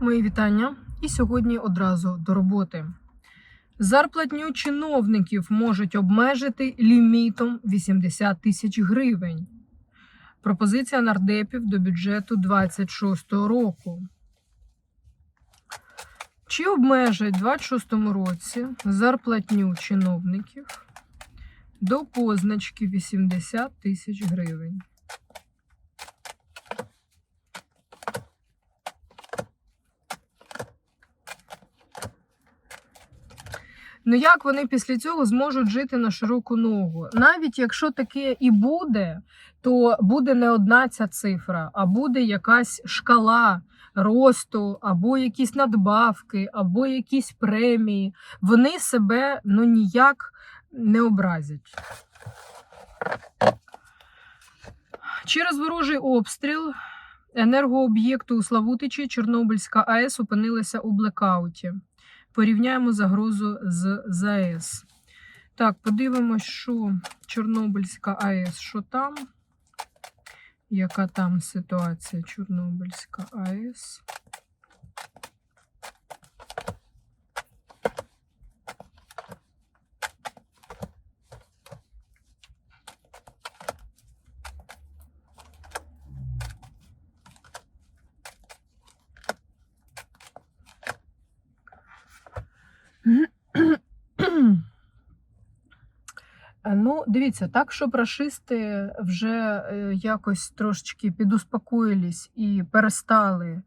Мої вітання. І сьогодні одразу до роботи. Зарплатню чиновників можуть обмежити лімітом 80 тисяч гривень. Пропозиція нардепів до бюджету 26 року. Чи обмежать у 26 році зарплатню чиновників до позначки 80 тисяч гривень? Ну як вони після цього зможуть жити на широку ногу? Навіть якщо таке і буде, то буде не одна ця цифра, а буде якась шкала росту, або якісь надбавки, або якісь премії. Вони себе ну ніяк не образять. Через ворожий обстріл енергооб'єкту у Славутичі Чорнобильська АЕС опинилася у блекауті. Порівняємо загрозу з ЗАЕС. Так, подивимось, що Чорнобильська АЕС, що там? Яка там ситуація Чорнобильська АЕС? Е, Ну, дивіться, так, щоб рашисти вже е, якось трошечки підуспокоїлись і перестали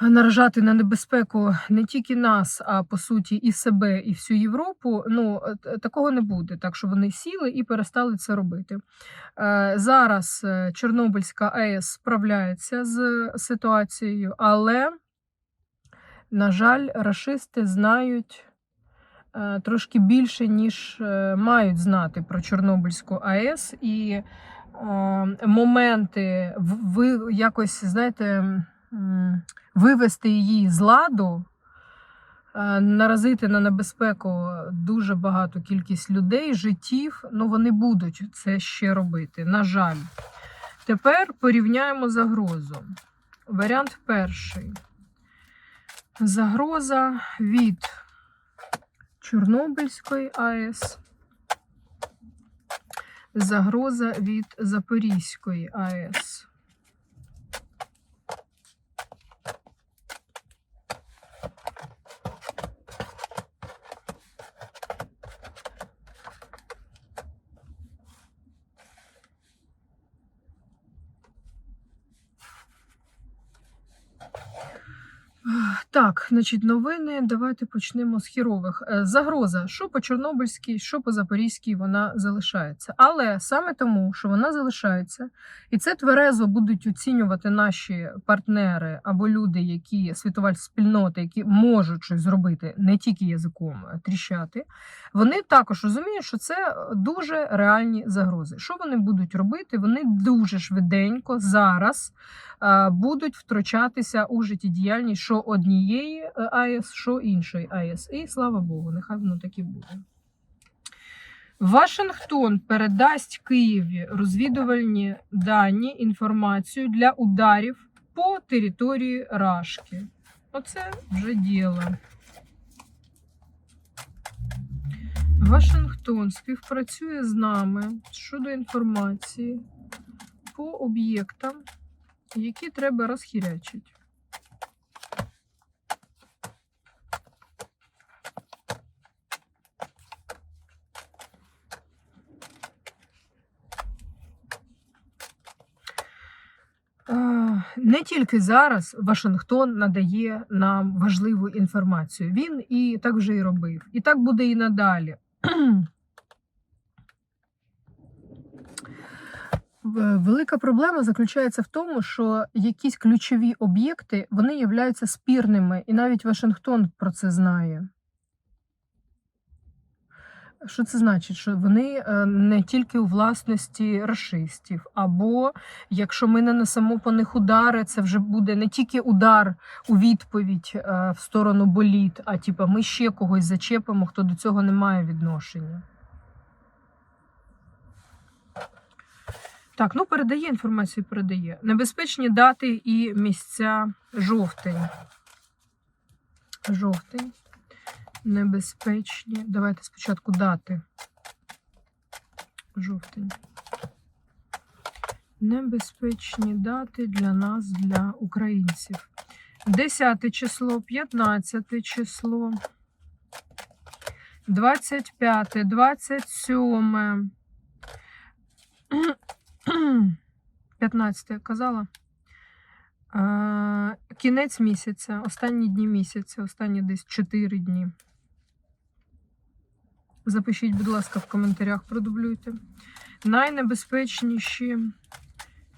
наражати на небезпеку не тільки нас, а по суті і себе, і всю Європу. Ну, е, такого не буде. Так що вони сіли і перестали це робити. Е, Зараз Чорнобильська АЕС справляється з ситуацією, але, на жаль, рашисти знають трошки більше, ніж е, мають знати про Чорнобильську АЕС, і е, моменти ви якось, знаєте, вивести її з ладу. е, Наразити на небезпеку дуже багату кількість людей, життів, ну вони будуть це ще робити. На жаль. Тепер порівняємо загрозу. Варіант перший. Загроза від Чорнобильської АЕС. Загроза від Запорізької АЕС. Так, значить, новини. Давайте почнемо з хірових. Е, Загроза, що по Чорнобильській, що по Запорізькій, вона залишається. Але саме тому, що вона залишається, і це тверезо будуть оцінювати наші партнери або люди, які світова спільнота, які можуть щось зробити не тільки язиком тріщати. Вони також розуміють, що це дуже реальні загрози. Що вони будуть робити? Вони дуже швиденько зараз е, будуть втручатися у життєдіяльність що однієї е, АЕС, що іншої АЕС. І слава Богу, нехай воно так і буде. Вашингтон передасть Києві розвідувальні дані, інформацію для ударів по території Рашки. Оце вже діло. Вашингтон співпрацює з нами щодо інформації по об'єктам, які треба розхірячити. Е, Не тільки зараз Вашингтон надає нам важливу інформацію. Він і так вже і робив. І так буде і надалі. Велика проблема заключається в тому, що якісь ключові об'єкти вони являються спірними, і навіть Вашингтон про це знає. Що це значить? Що вони е, не тільки у власності расистів, або якщо ми нанесемо по них удари, це вже буде не тільки удар у відповідь е, в сторону боліт, а типа ми ще когось зачепимо, хто до цього не має відношення. Так, ну передає інформацію, передає. Небезпечні дати і місця жовтень. Жовтень. Небезпечні. Давайте спочатку дати. Жовтень. Небезпечні дати для нас, для українців. 10 число, 15 число, 25, 27. 15 я казала. Е, Кінець місяця, останні дні місяця, останні десь 4 дні. Запишіть, будь ласка, в коментарях, продублюйте. Найнебезпечніші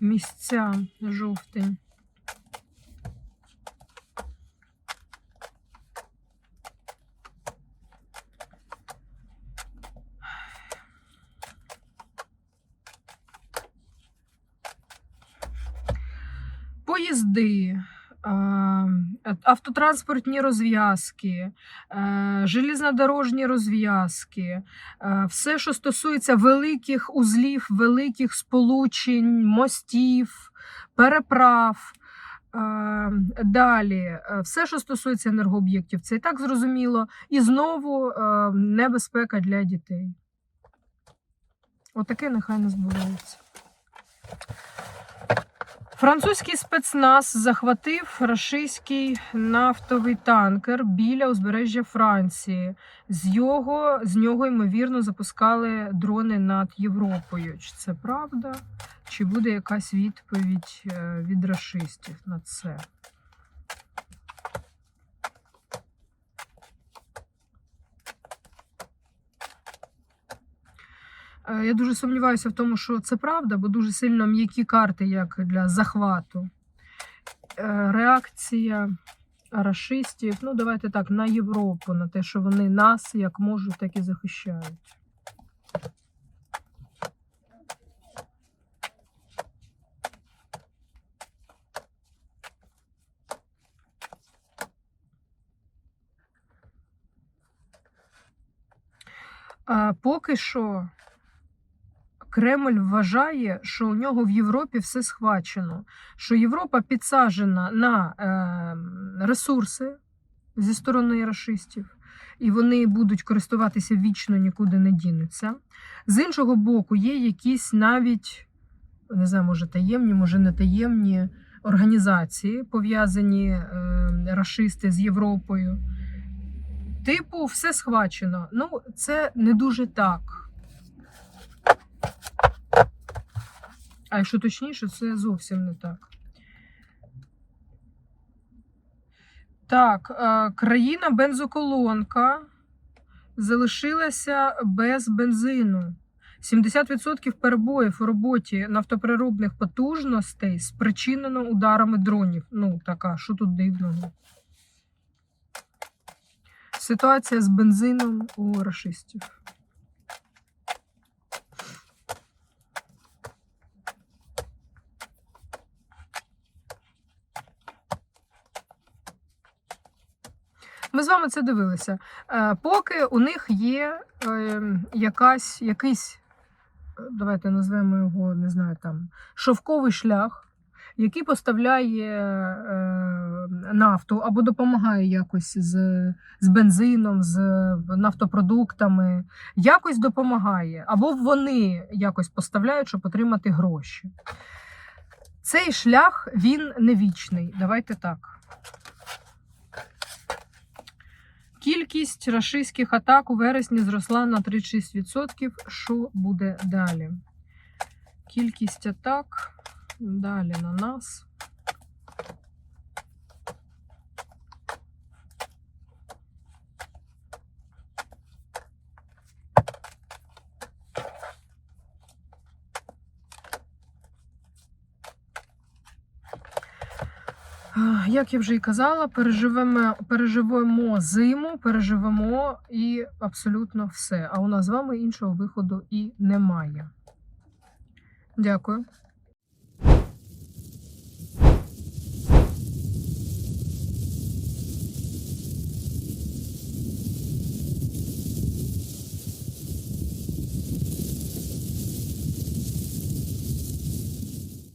місця жовтень. Поїзди, автотранспортні розв'язки, е, железнодорожні розв'язки, е, все, що стосується великих узлів, великих сполучень, мостів, переправ. Е, Далі, все, що стосується енергооб'єктів, це і так зрозуміло. І знову небезпека для дітей. Отаке нехай не збувається. Французький спецназ захватив рашистський нафтовий танкер біля узбережжя Франції. З, його, з нього, ймовірно, запускали дрони над Європою. Чи це правда? Чи буде якась відповідь е, від рашистів на це? Я дуже сумніваюся в тому, що це правда, бо дуже сильно м'які карти, як для захвату. Е, Реакція рашистів, ну давайте так, на Європу, на те, що вони нас як можуть, так і захищають. А поки що Кремль вважає, що у нього в Європі все схвачено, що Європа підсаджена на е, ресурси зі сторони рашистів, і вони будуть користуватися вічно, нікуди не дінуться. З іншого боку, є якісь навіть, не знаю, може таємні, може не таємні організації, пов'язані е, рашисти з Європою. Типу, все схвачено. Ну, це не дуже так. А якщо точніше, це зовсім не так. Так, е, країна бензоколонка залишилася без бензину. 70% перебоїв у роботі нафтопереробних потужностей спричинено ударами дронів. Ну, така, що тут дивного? Ситуація з бензином у рашистів. Ми з вами це дивилися. Е, Поки у них є е, якась, якийсь, е, давайте назвемо його, не знаю, там, шовковий шлях, який поставляє нафту або допомагає якось з, з бензином, з нафтопродуктами, якось допомагає, або вони якось поставляють, щоб отримати гроші. Цей шлях він не вічний. Давайте так. Кількість рашистських атак у вересні зросла на 36%. Що буде далі? Кількість атак далі на нас. Як я вже і казала, переживемо, переживемо зиму, переживемо і абсолютно все. А у нас з вами іншого виходу і немає. Дякую.